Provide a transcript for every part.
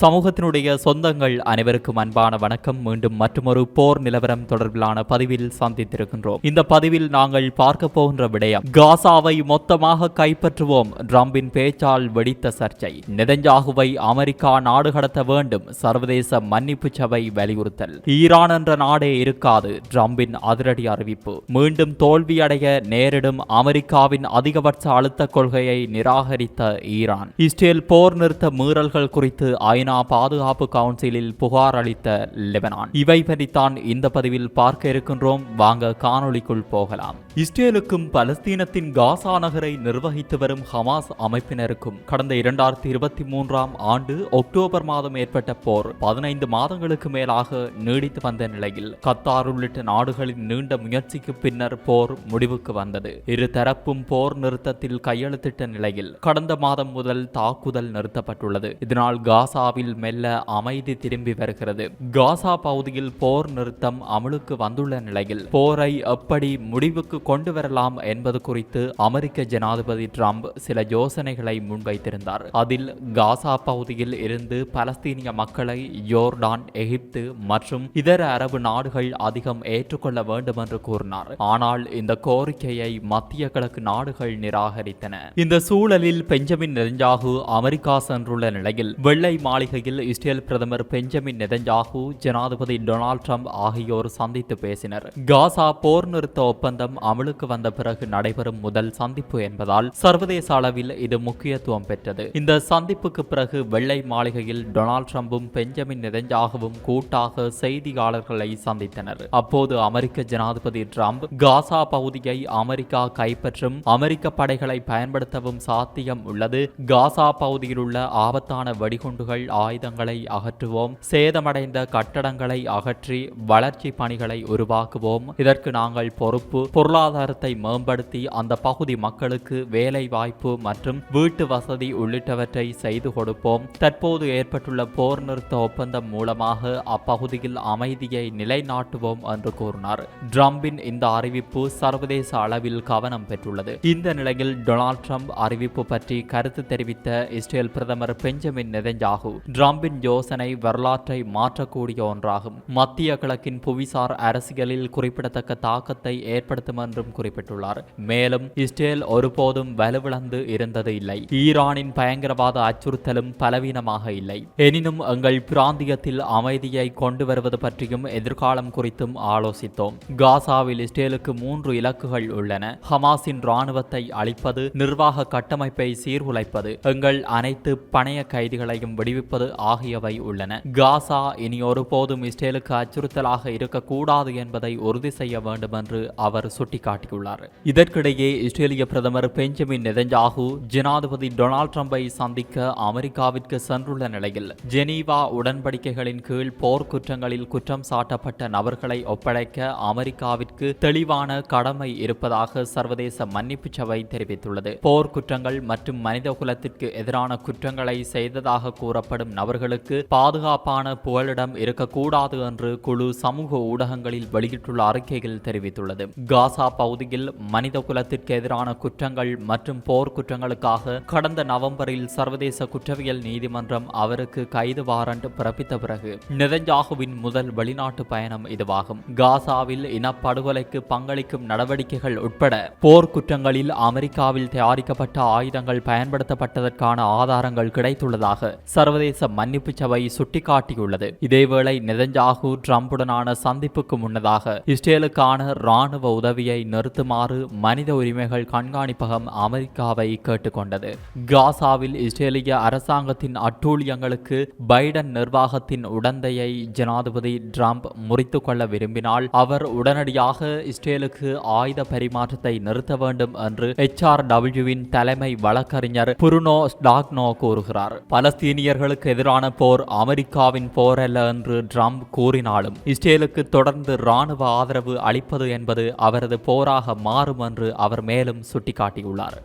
சமூகத்தினுடைய சொந்தங்கள் அனைவருக்கும் அன்பான வணக்கம். மீண்டும் மற்றொரு போர் நிலவரம் தொடர்பிலான பதிவில் சந்தித்திருக்கின்றோம். இந்த பதிவில் நாங்கள் பார்க்க போகின்ற விடயம் காசாவை மொத்தமாக கைப்பற்றுவோம். ட்ரம்பின் பேச்சால் வெடித்த சர்ச்சை நெதஞ்சாகுவை அமெரிக்கா நாடு கடத்த வேண்டும். சர்வதேச மன்னிப்பு சபை வலியுறுத்தல். ஈரான் என்ற நாடே இருக்காது ட்ரம்பின் அதிரடி அறிவிப்பு. மீண்டும் தோல்வியடைய நேரிடும் அமெரிக்காவின் அதிகபட்ச அழுத்த கொள்கையை நிராகரித்த ஈரான். இஸ்ரேல் போர் நிறுத்த மீறல்கள் குறித்து ஐநா பாதுகாப்பு கவுன்சிலில் புகார் அளித்த லெபனான். இவை பற்றித்தான் இந்த பதிவில் பார்க்க இருக்கின்றோம். வாங்க காணொளிக்குள் போகலாம். இஸ்ரேலுக்கும் பலஸ்தீனத்தின் காசா நகரை நிர்வகித்து வரும் ஹமாஸ் அமைப்பினருக்கும் கடந்த இரண்டாயிரத்தி இருபத்தி மூன்றாம் ஆண்டு அக்டோபர் மாதம் ஏற்பட்ட போர் பதினைந்து மாதங்களுக்கு மேலாக நீடித்து வந்த நிலையில் கத்தார் உள்ளிட்ட நாடுகளின் நீண்ட முயற்சிக்கு பின்னர் போர் முடிவுக்கு வந்தது. இரு தரப்பும் போர் நிறுத்தத்தில் கையெழுத்திட்ட நிலையில் கடந்த மாதம் முதல் தாக்குதல் நிறுத்தப்பட்டுள்ளது. இதனால் காசாவில் காசாவில் மெல்ல அமைதி திரும்பி வருகிறது. காசா பகுதியில் போர் நிறுத்தம் அமலுக்கு வந்துள்ள நிலையில் போரை எப்படி முடிவுக்கு கொண்டு வரலாம் என்பது குறித்து அமெரிக்க ஜனாதிபதி டிரம்ப் சில யோசனைகளை முன்வைத்திருந்தார். அதில் காசா பகுதியில் இருந்து பலஸ்தீனிய மக்களை யோர்டான் எகிப்து மற்றும் இதர அரபு நாடுகள் அதிகம் ஏற்றுக்கொள்ள வேண்டும் என்று கூறினார். ஆனால் இந்த கோரிக்கையை மத்திய கிழக்கு நாடுகள் நிராகரித்தன. இந்த சூழலில் பெஞ்சமின் நெதஞ்சாகு அமெரிக்கா சென்றுள்ள நிலையில் வெள்ளை மாளிகை மாளிகையில் இஸ்ரேல் பிரதமர் பெஞ்சமின் நெதஞ்சாகு ஜனாதிபதி டொனால்ட் ட்ரம்ப் ஆகியோர் சந்தித்து பேசினர் காசா போர் நிறுத்த ஒப்பந்தம் அமலுக்கு வந்த பிறகு நடைபெறும் முதல் சந்திப்பு என்பதால் சர்வதேச அளவில் இது முக்கியத்துவம் பெற்றது இந்த சந்திப்புக்கு பிறகு வெள்ளை மாளிகையில் டொனால்ட் ட்ரம்பும் பெஞ்சமின் நெதஞ்சாகவும் கூட்டாக செய்தியாளர்களை சந்தித்தனர் அப்போது அமெரிக்க ஜனாதிபதி ட்ரம்ப் காசா பகுதியை அமெரிக்கா கைப்பற்றும் அமெரிக்க படைகளை பயன்படுத்தவும் சாத்தியம் உள்ளது காசா பகுதியில் உள்ள ஆபத்தான வெடிகுண்டுகள் ஆயுதங்களை அகற்றுவோம். சேதமடைந்த கட்டடங்களை அகற்றி வளர்ச்சி பணிகளை உருவாக்குவோம். இதற்கு நாங்கள் பொறுப்பு. பொருளாதாரத்தை மேம்படுத்தி அந்த பகுதி மக்களுக்கு வேலை வாய்ப்பு மற்றும் வீட்டு வசதி உள்ளிட்டவற்றை செய்து கொடுப்போம். தற்போது ஏற்பட்டுள்ள போர் நிறுத்த ஒப்பந்தம் மூலமாக அப்பகுதியில் அமைதியை நிலைநாட்டுவோம் என்று கூறினார். ட்ரம்பின் இந்த அறிவிப்பு சர்வதேச அளவில் கவனம் பெற்றுள்ளது. இந்த நிலையில் டொனால்ட் ட்ரம்ப் அறிவிப்பு பற்றி கருத்து தெரிவித்த இஸ்ரேல் பிரதமர் பெஞ்சமின் நெதஞ்சாகு டிரம்பின் யோசனை வரலாற்றை மாற்றக்கூடிய ஒன்றாகும். மத்திய கிழக்கின் புவிசார் அரசியலில் குறிப்பிடத்தக்க தாக்கத்தை ஏற்படுத்தும் என்றும் குறிப்பிட்டுள்ளார். மேலும் இஸ்ரேல் ஒருபோதும் வலுவிழந்து இருந்தது இல்லை. ஈரானின் பயங்கரவாத அச்சுறுத்தலும் பலவீனமாக இல்லை. எனினும் எங்கள் பிராந்தியத்தில் அமைதியை கொண்டு வருவது பற்றியும் எதிர்காலம் குறித்தும் ஆலோசித்தோம். காசாவில் இஸ்ரேலுக்கு மூன்று இலக்குகள் உள்ளன. ஹமாஸின் ராணுவத்தை அழிப்பது நிர்வாக கட்டமைப்பை சீர்குலைப்பது எங்கள் அனைத்து பணைய கைதிகளையும் விடுவிப்பது ஆகியவை உள்ளன. காசா இனி ஒருபோதும் இஸ்ரேலுக்கு அச்சுறுத்தலாக இருக்கக்கூடாது என்பதை உறுதி செய்ய வேண்டும் என்று அவர் சுட்டிக்காட்டியுள்ளார். இதற்கிடையே இஸ்ரேலிய பிரதமர் பெஞ்சமின் நெதஞ்சாகு ஜனாதிபதி டொனால்ட் ட்ரம்பை சந்திக்க அமெரிக்காவிற்கு சென்றுள்ள நிலையில் ஜெனீவா உடன்படிக்கைகளின் கீழ் போர்க்குற்றங்களில் குற்றம் சாட்டப்பட்ட நபர்களை ஒப்படைக்க அமெரிக்காவிற்கு தெளிவான கடமை இருப்பதாக சர்வதேச மன்னிப்பு சபை தெரிவித்துள்ளது. போர் குற்றங்கள் மற்றும் மனித குலத்திற்கு எதிரான குற்றங்களை செய்ததாக கூறப்படும் நபர்களுக்கு பாதுகாப்பான புகலிடம் இருக்கக்கூடாது என்று குழு சமூக ஊடகங்களில் வெளியிட்டுள்ள அறிக்கையில் தெரிவித்துள்ளது. காசா பகுதியில் மனித குலத்திற்கு எதிரான குற்றங்கள் மற்றும் போர் குற்றங்களுக்காக கடந்த நவம்பரில் சர்வதேச குற்றவியல் நீதிமன்றம் அவருக்கு கைது வாரண்ட் பிறப்பித்த பிறகு நெதஞ்சாகுவின் முதல் வெளிநாட்டு பயணம் இதுவாகும். காசாவில் இனப்படுகொலைக்கு பங்களிக்கும் நடவடிக்கைகள் உட்பட போர் குற்றங்களில் அமெரிக்காவில் தயாரிக்கப்பட்ட ஆயுதங்கள் பயன்படுத்தப்பட்டதற்கான ஆதாரங்கள் கிடைத்துள்ளதாக சர்வதேச சர்வதேச மன்னிப்பு சபை சுட்டிக்காட்டியுள்ளது. இதேவேளை நெதஞ்சாகு டிரம்புடனான சந்திப்புக்கு முன்னதாக இஸ்ரேலுக்கான ராணுவ உதவியை நிறுத்துமாறு மனித உரிமைகள் கண்காணிப்பகம் அமெரிக்காவை கேட்டுக்கொண்டது. காசாவில் இஸ்ரேலிய அரசாங்கத்தின் அட்டூழியங்களுக்கு பைடன் நிர்வாகத்தின் உடந்தையை ஜனாதிபதி டிரம்ப் முறித்து கொள்ள விரும்பினால் அவர் உடனடியாக இஸ்ரேலுக்கு ஆயுத பரிமாற்றத்தை நிறுத்த வேண்டும் என்று எச்ஆர்டபிள்யூவின் தலைமை வழக்கறிஞர் புருனோ ஸ்டாக்னோ கூறுகிறார். பலஸ்தீனியர்களுக்கு எதிரான போர் அமெரிக்காவின் போர் அல்ல என்று ட்ரம்ப் கூறினாலும் இஸ்ரேலுக்கு தொடர்ந்து ராணுவ ஆதரவு அளிப்பது என்பது அவரது போராக மாறும் என்று அவர் மேலும் சுட்டிக்காட்டியுள்ளார்.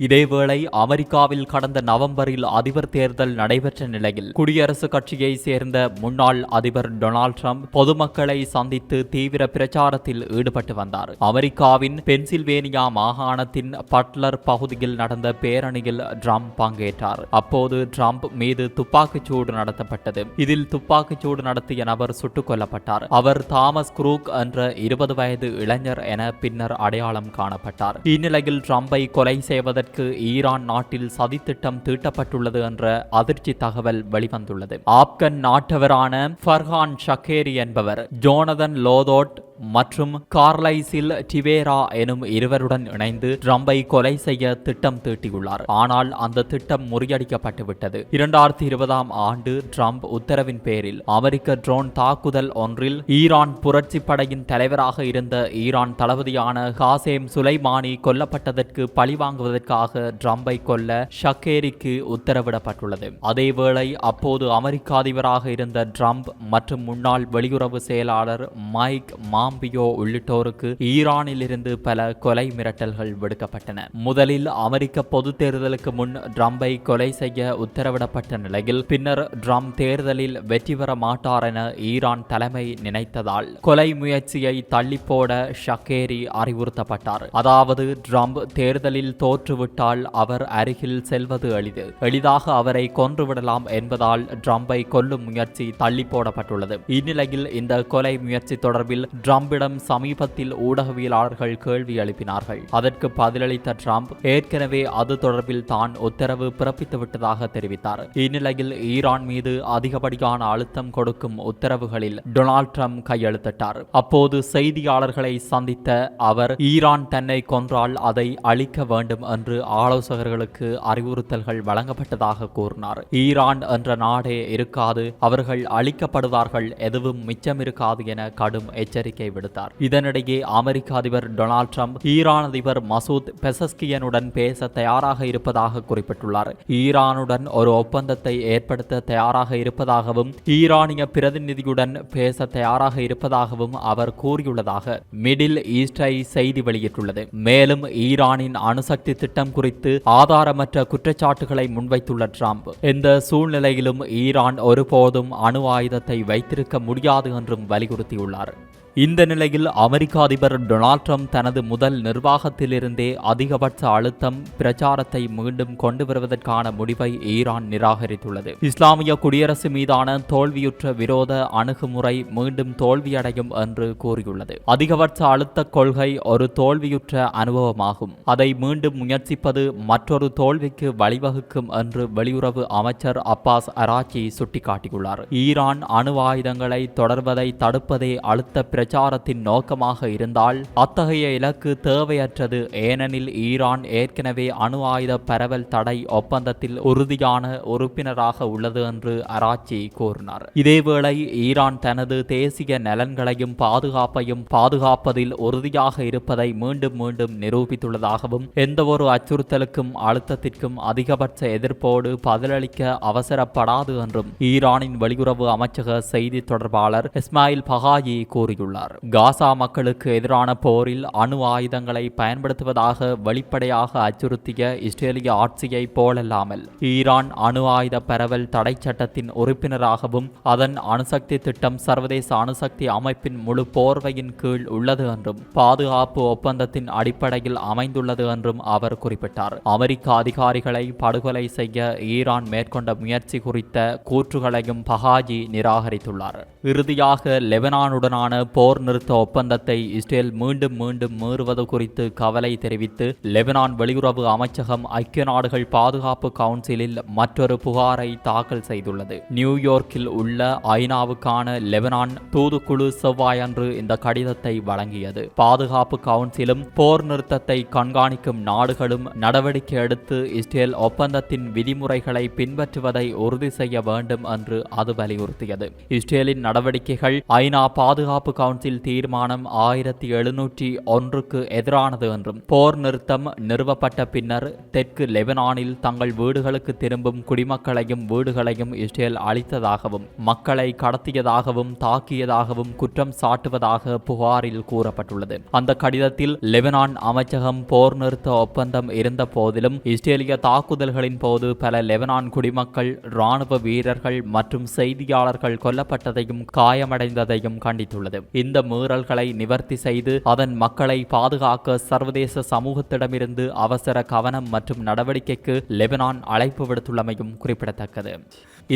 இதேவேளை அமெரிக்காவில் கடந்த நவம்பரில் அதிபர் தேர்தல் நடைபெற்ற நிலையில் குடியரசுக் கட்சியை சேர்ந்த முன்னாள் அதிபர் டொனால்ட் ட்ரம்ப் பொதுமக்களை சந்தித்து தீவிர பிரச்சாரத்தில் ஈடுபட்டு வந்தார். அமெரிக்காவின் பென்சில்வேனியா மாகாணத்தின் பட்லர் பகுதியில் நடந்த பேரணியில் ட்ரம்ப் பங்கேற்றார். அப்போது ட்ரம்ப் மீது துப்பாக்கிச்சூடு நடத்தப்பட்டது. இதில் துப்பாக்கிச்சூடு நடத்திய நபர் சுட்டுக் கொல்லப்பட்டார். அவர் தாமஸ் குரூக் என்ற இருபது வயது இளைஞர் என பின்னர் அடையாளம் காணப்பட்டார். இந்நிலையில் ட்ரம்பை கொலை செய்வதற்கு ஈரான் நாட்டில் சதித்திட்டம் தீட்டப்பட்டுள்ளது என்ற அதிர்ச்சி தகவல் வெளிவந்துள்ளது. ஆப்கன் நாட்டவரான ஃபர்ஹான் ஷக்கேரி என்பவர் ஜோனதன் லோதோட் மற்றும் கார்லைசில் டிவேரா எனும் இருவருடன் இணைந்து ட்ரம்பை கொலை செய்ய திட்டம் தீட்டியுள்ளார். ஆனால் அந்த திட்டம் முறியடிக்கப்பட்டுவிட்டது. இரண்டாயிரத்தி இருபதாம் ஆண்டு ட்ரம்ப் உத்தரவின் பேரில் அமெரிக்க ட்ரோன் தாக்குதல் ஒன்றில் ஈரான் புரட்சி படையின் தலைவராக இருந்த ஈரான் தளபதியான காசேம் சுலைமானி கொல்லப்பட்டதற்கு பழிவாங்குவதற்காக ட்ரம்பை கொல்ல ஷக்கேரிக்கு உத்தரவிடப்பட்டுள்ளது. அதேவேளை அப்போது அமெரிக்க அதிபராக இருந்த ட்ரம்ப் மற்றும் முன்னாள் வெளியுறவு செயலாளர் மைக் மா பாம்பியோ உள்ளிட்டோருக்கு ஈரானிலிருந்து பல கொலை மிரட்டல்கள் விடுக்கப்பட்டன. முதலில் அமெரிக்க பொது தேர்தலுக்கு முன் ட்ரம்பை கொலை செய்ய உத்தரவிடப்பட்ட நிலையில் பின்னர் ட்ரம்ப் தேர்தலில் வெற்றி பெற மாட்டார் என ஈரான் தலைமை நினைத்ததால் கொலை முயற்சியை தள்ளிப்போட ஷக்கேரி அறிவுறுத்தப்பட்டார். அதாவது ட்ரம்ப் தேர்தலில் தோற்றுவிட்டால் அவர் அருகில் செல்வது எளிது. எளிதாக அவரை கொன்றுவிடலாம் என்பதால் ட்ரம்பை கொல்லும் முயற்சி தள்ளி போடப்பட்டுள்ளது இந்நிலையில் இந்த கொலை முயற்சி தொடர்பில் ட்ரம்பிடம் சமீபத்தில் ஊடகவியலாளர்கள் கேள்வி எழுப்பினார்கள். அதற்கு பதிலளித்த ட்ரம்ப் ஏற்கனவே அது தொடர்பில் தான் உத்தரவு பிறப்பித்து விட்டதாக தெரிவித்தார். இந்நிலையில் ஈரான் மீது அதிகப்படியான அழுத்தம் கொடுக்கும் உத்தரவுகளில் டொனால்ட் ட்ரம்ப் கையெழுத்திட்டார். அப்போது செய்தியாளர்களை சந்தித்த அவர் ஈரான் தன்னை கொன்றால் அதை அழிக்க வேண்டும் என்று ஆலோசகர்களுக்கு அறிவுறுத்தல்கள் வழங்கப்பட்டதாக கூறினார். ஈரான் என்ற நாடே இருக்காது. அவர்கள் அழிக்கப்படுவார்கள். எதுவும் மிச்சம் இருக்காது என கடும் எச்சரிக்கை விடுத்தார். இதனிடையே அமெரிக்க அதிபர் டொனால்ட் ட்ரம்ப் ஈரான் அதிபர் மசூத் பெசஸ்கியனுடன் பேச தயாராக இருப்பதாக குறிப்பிட்டுள்ளார். ஈரானுடன் ஒரு ஒப்பந்தத்தை ஏற்படுத்த தயாராக இருப்பதாகவும் ஈரானிய பிரதிநிதியுடன் பேச தயாராக இருப்பதாகவும் அவர் கூறியுள்ளதாக மிடில் ஈஸ்டை செய்தி வெளியிட்டுள்ளது. மேலும் ஈரானின் அணுசக்தி திட்டம் குறித்து ஆதாரமற்ற குற்றச்சாட்டுகளை முன்வைத்துள்ள ட்ரம்ப் எந்த சூழ்நிலையிலும் ஈரான் ஒருபோதும் அணு ஆயுதத்தை வைத்திருக்க முடியாது என்றும் வலியுறுத்தியுள்ளார். இந்த நிலையில் அமெரிக்க அதிபர் டொனால்ட் ட்ரம்ப் தனது முதல் நிர்வாகத்திலிருந்தே அதிகபட்ச அழுத்தம் பிரச்சாரத்தை மீண்டும் கொண்டு வருவதற்கான முடிவை ஈரான் நிராகரித்துள்ளது. இஸ்லாமிய குடியரசு மீதான தோல்வியுற்ற விரோத அணுகுமுறை மீண்டும் தோல்வியடையும் என்று கூறியுள்ளது. அதிகபட்ச அழுத்த கொள்கை ஒரு தோல்வியுற்ற அனுபவமாகும். அதை மீண்டும் முயற்சிப்பது மற்றொரு தோல்விக்கு வழிவகுக்கும் என்று வெளியுறவு அமைச்சர் அப்பாஸ் அராச்சி சுட்டிக்காட்டியுள்ளார். ஈரான் அணு ஆயுதங்களை தொடர்வதை தடுப்பதே அழுத்த பிரச்சாரத்தின் நோக்கமாக இருந்தால் அத்தகைய இலக்கு தேவையற்றது. ஏனெனில் ஈரான் ஏற்கனவே அணு ஆயுத பரவல் தடை ஒப்பந்தத்தில் உறுதியான உறுப்பினராக உள்ளது என்று அராச்சி கூறினார். இதேவேளை ஈரான் தனது தேசிய நலன்களையும் பாதுகாப்பையும் பாதுகாப்பதில் உறுதியாக இருப்பதை மீண்டும் மீண்டும் நிரூபித்துள்ளதாகவும் எந்தவொரு அச்சுறுத்தலுக்கும் அழுத்தத்திற்கும் அதிகபட்ச எதிர்ப்போடு பதிலளிக்க அவசரப்படாது என்றும் ஈரானின் வெளியுறவு அமைச்சக செய்தி தொடர்பாளர் இஸ்மாயில் பகாயி கூறியுள்ளார். காசா மக்களுக்கு எதிரான போரில் அணு ஆயுதங்களை பயன்படுத்துவதாக வெளிப்படையாக அச்சுறுத்திய இஸ்ரேலிய ஆட்சியை போலல்லாமல் ஈரான் அணு ஆயுத பரவல் தடை சட்டத்தின் உறுப்பினராகவும் அதன் அணுசக்தி திட்டம் சர்வதேச அணுசக்தி அமைப்பின் முழு போர்வையின் கீழ் உள்ளது என்றும் பாதுகாப்பு ஒப்பந்தத்தின் அடிப்படையில் அமைந்துள்ளது என்றும் அவர் குறிப்பிட்டார். அமெரிக்க அதிகாரிகளை படுகொலை செய்ய ஈரான் மேற்கொண்ட முயற்சி குறித்த கூற்றுகளையும் பஹாஜி நிராகரித்துள்ளார். இறுதியாக லெபனானுடனான போர் நிறுத்த ஒப்பந்தத்தை இஸ்ரேல் மீண்டும் மீண்டும் மீறுவது குறித்து கவலை தெரிவித்து லெபனான் வெளியுறவு அமைச்சகம் ஐக்கிய நாடுகள் பாதுகாப்பு கவுன்சிலில் மற்றொரு புகாரை தாக்கல் செய்துள்ளது. நியூயார்க்கில் உள்ள ஐநாவுக்கான லெபனான் தூதுக்குழு செவ்வாயன்று இந்த கடிதத்தை வழங்கியது. பாதுகாப்பு கவுன்சிலும் போர் நிறுத்தத்தை கண்காணிக்கும் நாடுகளும் நடவடிக்கை எடுத்து இஸ்ரேல் ஒப்பந்தத்தின் விதிமுறைகளை பின்பற்றுவதை உறுதி செய்ய வேண்டும் என்று அது வலியுறுத்தியது. இஸ்ரேலின் நடவடிக்கைகள் ஐநா பாதுகாப்பு கவுன்சில் தீர்மானம் ஆயிரத்தி எழுநூற்றி ஒன்றுக்கு எதிரானது என்றும் போர் நிறுத்தம் நிறுவப்பட்ட பின்னர் தெற்கு லெபனானில் தங்கள் வீடுகளுக்கு திரும்பும் குடிமக்களையும் வீடுகளையும் இஸ்ரேல் அளித்ததாகவும் மக்களை கடத்தியதாகவும் தாக்கியதாகவும் குற்றம் சாட்டுவதாக புகாரில் கூறப்பட்டுள்ளது. அந்த கடிதத்தில் லெபனான் அமைச்சகம் போர் நிறுத்த ஒப்பந்தம் இருந்த போதிலும் இஸ்ரேலிய தாக்குதல்களின் போது பல லெபனான் குடிமக்கள் ராணுவ வீரர்கள் மற்றும் செய்தியாளர்கள் கொல்லப்பட்டதையும் காயமடைந்ததையும் கண்டித்துள்ளது. இந்த மீறல்களை நிவர்த்தி செய்து அதன் மக்களை பாதுகாக்க சர்வதேச சமூகத்திடமிருந்து அவசர கவனம் மற்றும் நடவடிக்கைக்கு லெபனான் அழைப்பு விடுத்துள்ளமையும் குறிப்பிடத்தக்கது.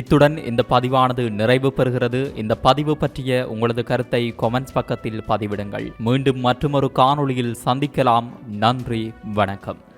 இத்துடன் இந்த பதிவானது நிறைவு பெறுகிறது. இந்த பதிவு பற்றிய உங்களது கருத்தை கொமெண்ட்ஸ் பக்கத்தில் பதிவிடுங்கள். மீண்டும் மற்றொரு காணொளியில் சந்திக்கலாம். நன்றி வணக்கம்.